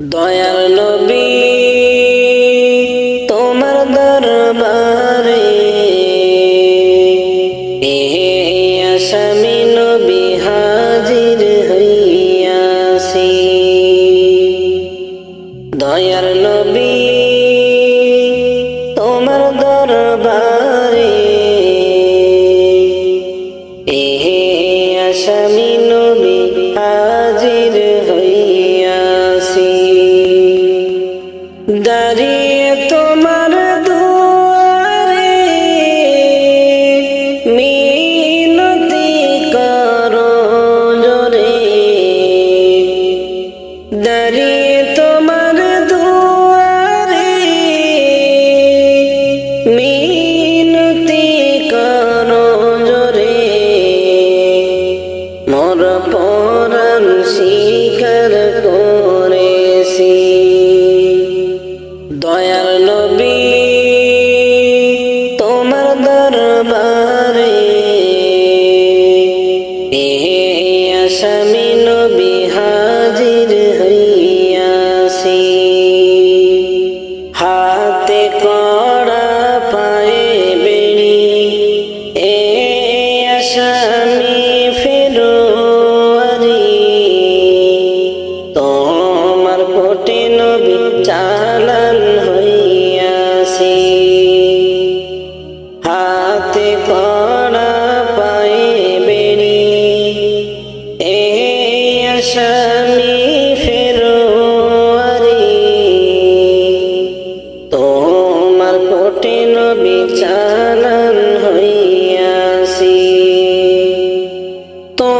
দয়াল নবী।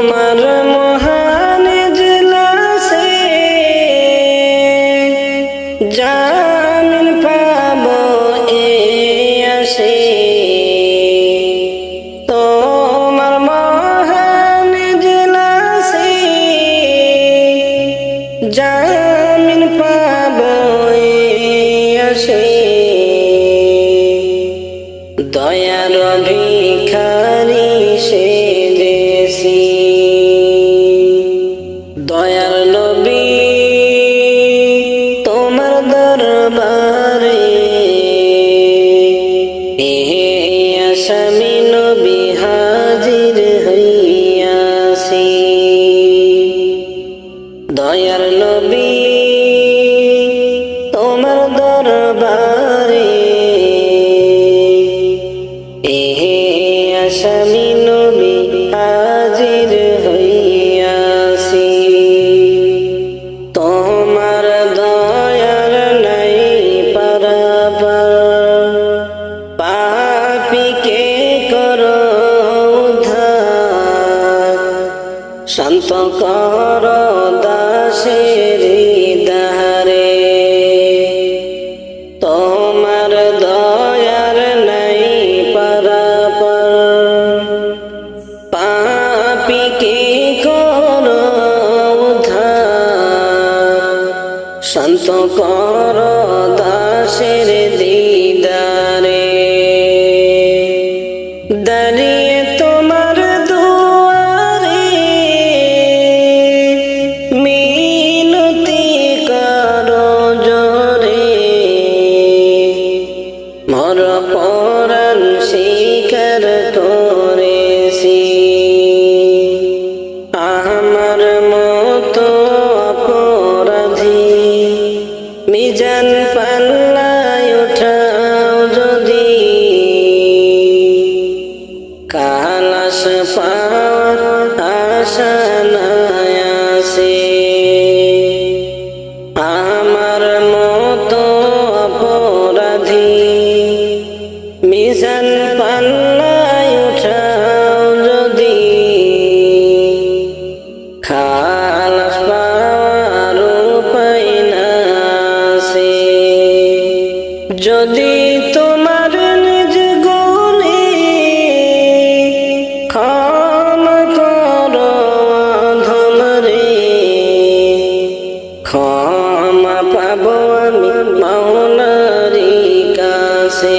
তোমার শান্ত কর দাসের মিজান পাল্লায় উঠাও যদি। খালাস পাওয়ার উপায় না যদি তোমার নিজ গুণে ক্ষমা কর ধমরে ক্ষমা পাবো আমি কাছে।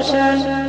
ocean.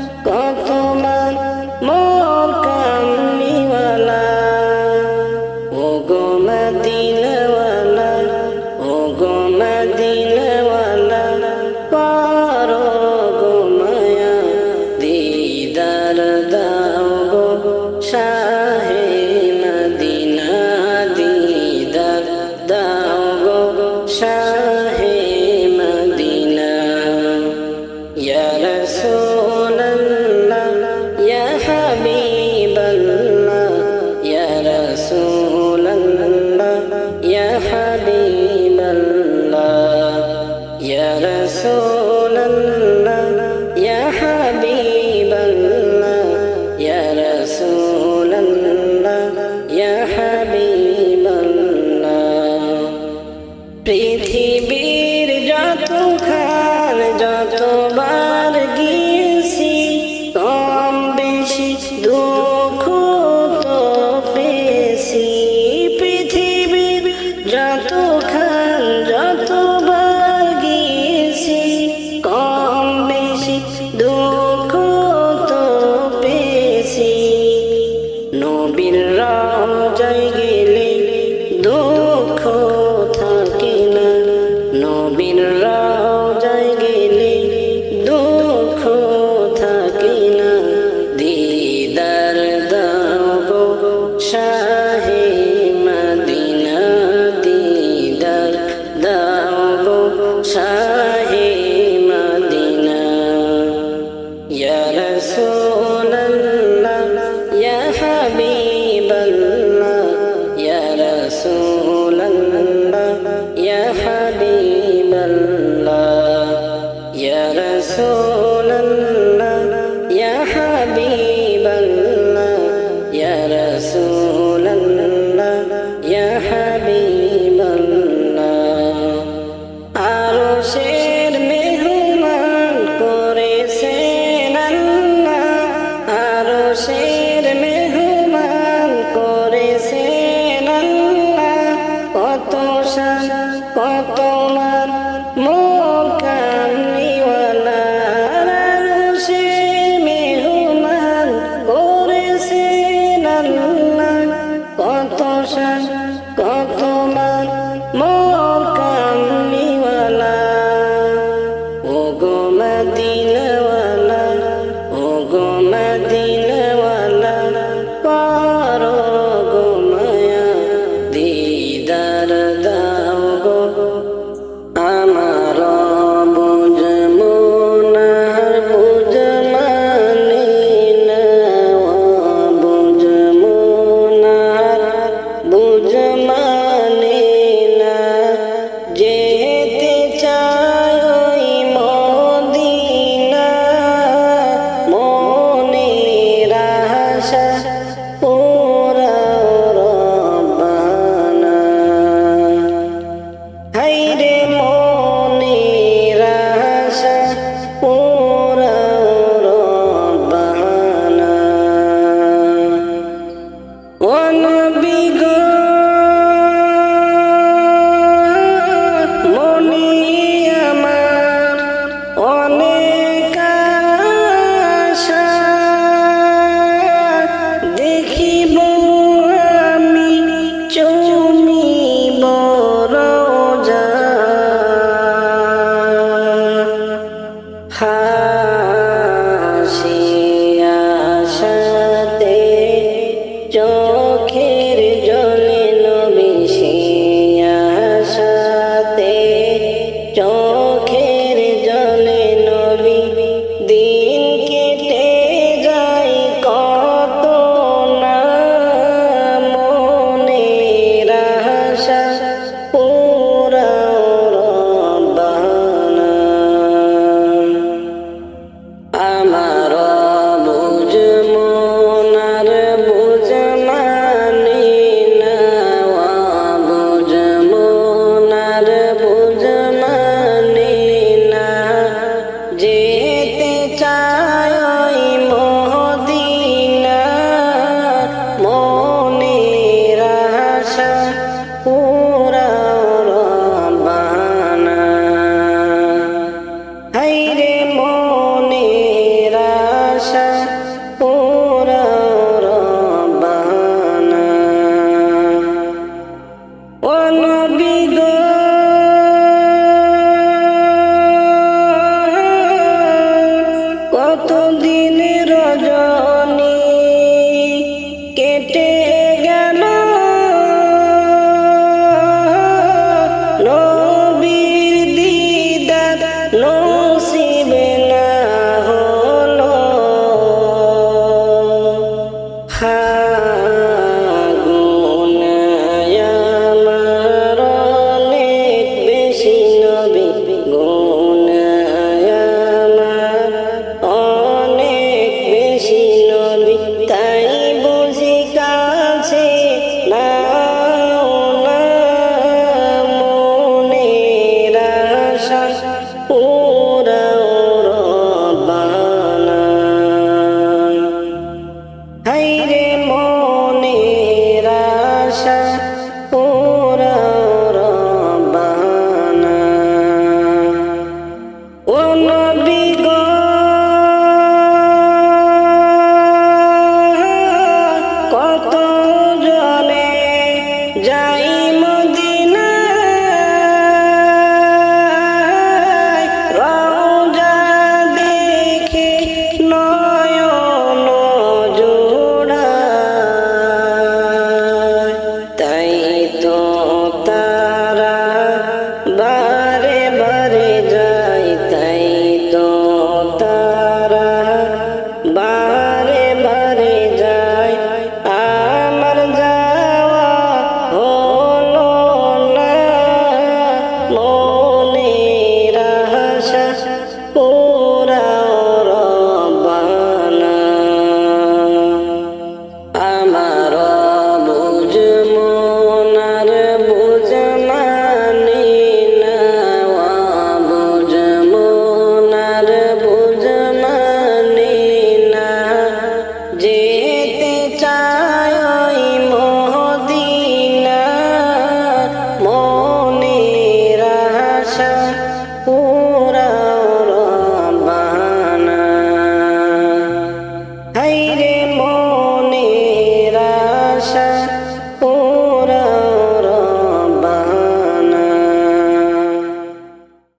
নবীন রাজায় গেলে দুঃখ থাকে না। দিদার দাও শাহে মদিনা, দিদার দাও শাহে মদিনা। ইয়া রাসূলুল্লাহ, ইয়া হাবিবাল্লাহ, ইয়া রাসূলুল্লাহ, ইয়া কত